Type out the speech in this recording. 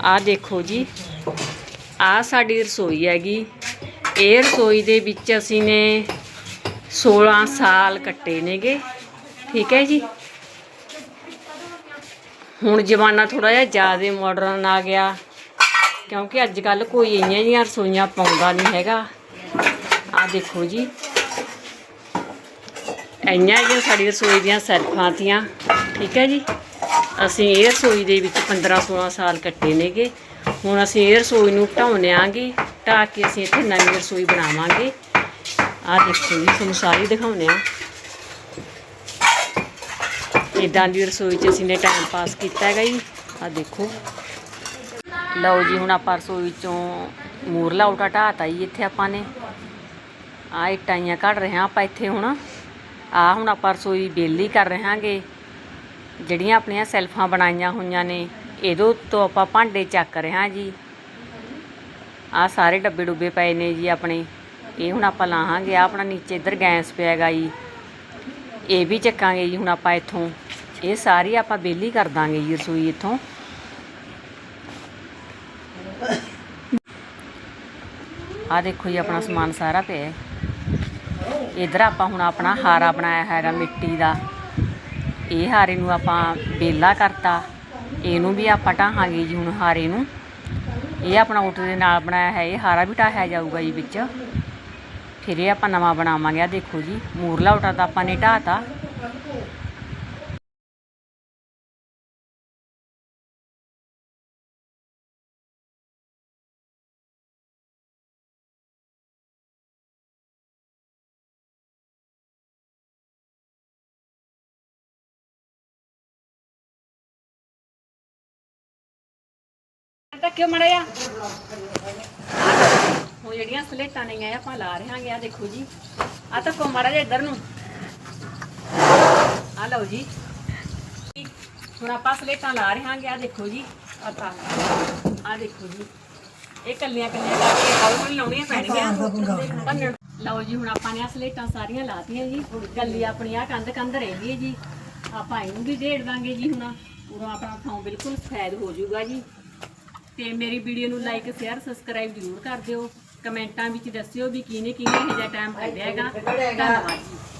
ਆਹ ਦੇਖੋ ਜੀ। ਆਹ ਸਾਡੀ ਰਸੋਈ ਹੈਗੀ। ਇਹ ਰਸੋਈ ਦੇ ਵਿੱਚ ਅਸੀਂ ਨੇ 16 ਸਾਲ ਕੱਟੇ ਨੇਗੇ। ਠੀਕ ਹੈ ਜੀ। ਹੁਣ ਜ਼ਮਾਨਾ ਥੋੜਾ ਜਿਹਾ ਜ਼ਿਆਦਾ ਮਾਡਰਨ ਆ ਗਿਆ। ਕਿਉਂਕਿ ਅੱਜ ਕੱਲ ਕੋਈ ਇੰਨੀਆਂ ਜਿਹੀਆਂ ਰਸੋਈਆਂ ਪਾਉਂਦਾ ਨਹੀਂ ਹੈਗਾ। ਆਹ ਦੇਖੋ ਜੀ। ਇੰਨੀਆਂ ਜਿਹੀਆਂ ਸਾਡੀ ਰਸੋਈ ਦੀਆਂ ਸੈਲਫਾਂ ਤੀਆਂ। ਠੀਕ ਹੈ ਜੀ। ਅਸੀਂ ਇਹ ਰਸੋਈ ਦੇ ਵਿੱਚ 15 16 ਸਾਲ ਕੱਟੇ ਨੇਗੇ। ਹੁਣ ਅਸੀਂ ਇਹ ਰਸੋਈ ਨੂੰ ਢਾਉਣੇ ਆਂਗੇ ਢਾ ਕੇ ਅਸੀਂ ਇੱਥੇ ਨਵੀਂ ਰਸੋਈ ਬਣਾਵਾਂਗੇ। ਆਹ ਦੇਖੋ ਜੀ, ਤੁਹਾਨੂੰ ਸਾਰੀ ਦਿਖਾਉਂਦੇ ਆ ਇਦਾਂ ਦੀ ਰਸੋਈ 'ਚ ਅਸੀਂ ਨੇ ਟਾਈਮ ਪਾਸ ਕੀਤਾ ਹੈਗਾ ਜੀ। ਆਹ ਦੇਖੋ। ਲਓ ਜੀ, ਹੁਣ ਆਪਾਂ ਰਸੋਈ 'ਚੋਂ ਮੂਰਲਾ ਉਲਟਾ ਢਾਤਾ ਜੀ ਇੱਥੇ ਆਪਾਂ ਨੇ। ਆ ਇਟਾਈਆਂ ਕੱਢ ਰਹੇ ਹਾਂ ਆਪਾਂ ਇੱਥੇ ਹੁਣ। ਆ ਹੁਣ ਆਪਾਂ ਰਸੋਈ ਬੇਲੀ ਕਰ ਰਹੇ ਹਾਂਗੇ। ਜਿਹੜੀਆਂ ਆਪਣੀਆਂ ਸੈਲਫਾਂ ਬਣਾਈਆਂ ਹੋਈਆਂ ਨੇ, ਇਹਦੇ ਤੋਂ ਆਪਾਂ ਭਾਂਡੇ ਚੱਕ ਰਹੇ ਹਾਂ ਜੀ। ਆ ਸਾਰੇ ਡੱਬੇ ਡੁੱਬੇ ਪਏ ਨੇ ਜੀ ਆਪਣੇ। ਇਹ ਹੁਣ ਆਪਾਂ ਲਾਹਾਂਗੇ ਆ ਆਪਣਾ ਨੀਚੇ ਇੱਧਰ ਗੈਸ ਪਿਆ ਹੈਗਾ ਜੀ। ਇਹ ਵੀ ਚੱਕਾਂਗੇ ਜੀ ਹੁਣ ਆਪਾਂ ਇੱਥੋਂ। ਇਹ ਸਾਰੀ ਆਪਾਂ ਬੇਲੀ ਕਰ ਦਾਂਗੇ ਜੀ ਰਸੋਈ ਇੱਥੋਂ। ਆ ਦੇਖੋ ਜੀ ਆਪਣਾ ਸਮਾਨ ਸਾਰਾ ਪਿਆ ਹੈ। ਇਧਰ ਆਪਾਂ ਹੁਣ ਆਪਣਾ ਹਾਰਾ ਬਣਾਇਆ ਹੈਗਾ ਮਿੱਟੀ ਦਾ। ਇਹ ਹਾਰੇ ਨੂੰ ਆਪਾਂ ਬੇਲਾ ਕਰਤਾ। ਇਹਨੂੰ ਵੀ ਆਪਾਂ ਢਾਹਾਂਗੇ ਜੀ ਹੁਣ ਹਾਰੇ ਨੂੰ। ਇਹ ਆਪਣਾ ਉੱਟ ਦੇ ਨਾਲ ਬਣਾਇਆ ਹੈ, ਇਹ ਹਾਰਾ ਵੀ ਢਾਹਿਆ ਜਾਊਗਾ ਜੀ ਵਿੱਚ। ਫਿਰ ਇਹ ਆਪਾਂ ਨਵਾਂ ਬਣਾਵਾਂਗੇ। ਆ ਦੇਖੋ ਜੀ, ਮੂਰਲਾ ਉਟਾ ਤਾਂ ਆਪਾਂ ਨੇ ਢਾਤਾ ਤਾਂ ਕਿਉਂ ਮੜਿਆ ਹੁਣ ਜਿਹੜੀਆਂ ਸਲੇਟਾਂ ਨੇ ਆਪਾਂ ਲਾ ਰਹੇ ਆ ਦੇਖੋ ਜੀ। ਆ ਤਾਂ ਕੋ ਮੜਾ ਜਾ ਇੱਧਰ ਨੂੰ। ਆ ਲਓ ਜੀ। ਹੁਣ ਆਪਾਂ ਸਲੇਟਾਂ ਲਾ ਰਹੇ ਆ ਦੇਖੋ ਜੀ। ਆ ਤਾਂ ਆ ਦੇਖੋ ਜੀ। ਇਹ ਕੱਲੀਆਂ ਕੱਲੀਆਂ ਕਰਕੇ ਹੌਲੀ ਲਾਉਣੀਆਂ ਪੈਣਗੀਆਂ ਭੰਨਣ। ਲਓ ਜੀ ਹੁਣ ਆਪਾਂ ਨੇ ਆ ਸਲੇਟਾਂ ਸਾਰੀਆਂ ਲਾਤੀਆਂ ਜੀ। ਕੱਲੀ ਆਪਣੀ ਆ ਕੰਧ ਕੰਧ ਰਹਿੰਦੀ ਹੈ ਜੀ। ਆਪਾਂ ਇਹਨੂੰ ਵੀ ਢੇੜ ਦਾਂਗੇ ਜੀ ਹੁਣ। ਪੂਰਾ ਆਪਣਾ ਥਾਂ ਬਿਲਕੁਲ ਸਫੈਦ ਹੋ ਜਾਊਗਾ ਜੀ। ਤੇ ਮੇਰੀ ਵੀਡੀਓ ਨੂੰ ਲਾਈਕ ਸ਼ੇਅਰ ਸਬਸਕ੍ਰਾਈਬ ਜ਼ਰੂਰ ਕਰ ਦਿਓ। ਕਮੈਂਟਾਂ ਵਿੱਚ ਦੱਸਿਓ ਵੀ ਕਿਹਨੇ ਕਿਹਨੇ ਇਹ ਜਿਹਾ ਟਾਈਮ ਕੱਢਿਆ ਹੈਗਾ। ਧੰਨਵਾਦ ਜੀ।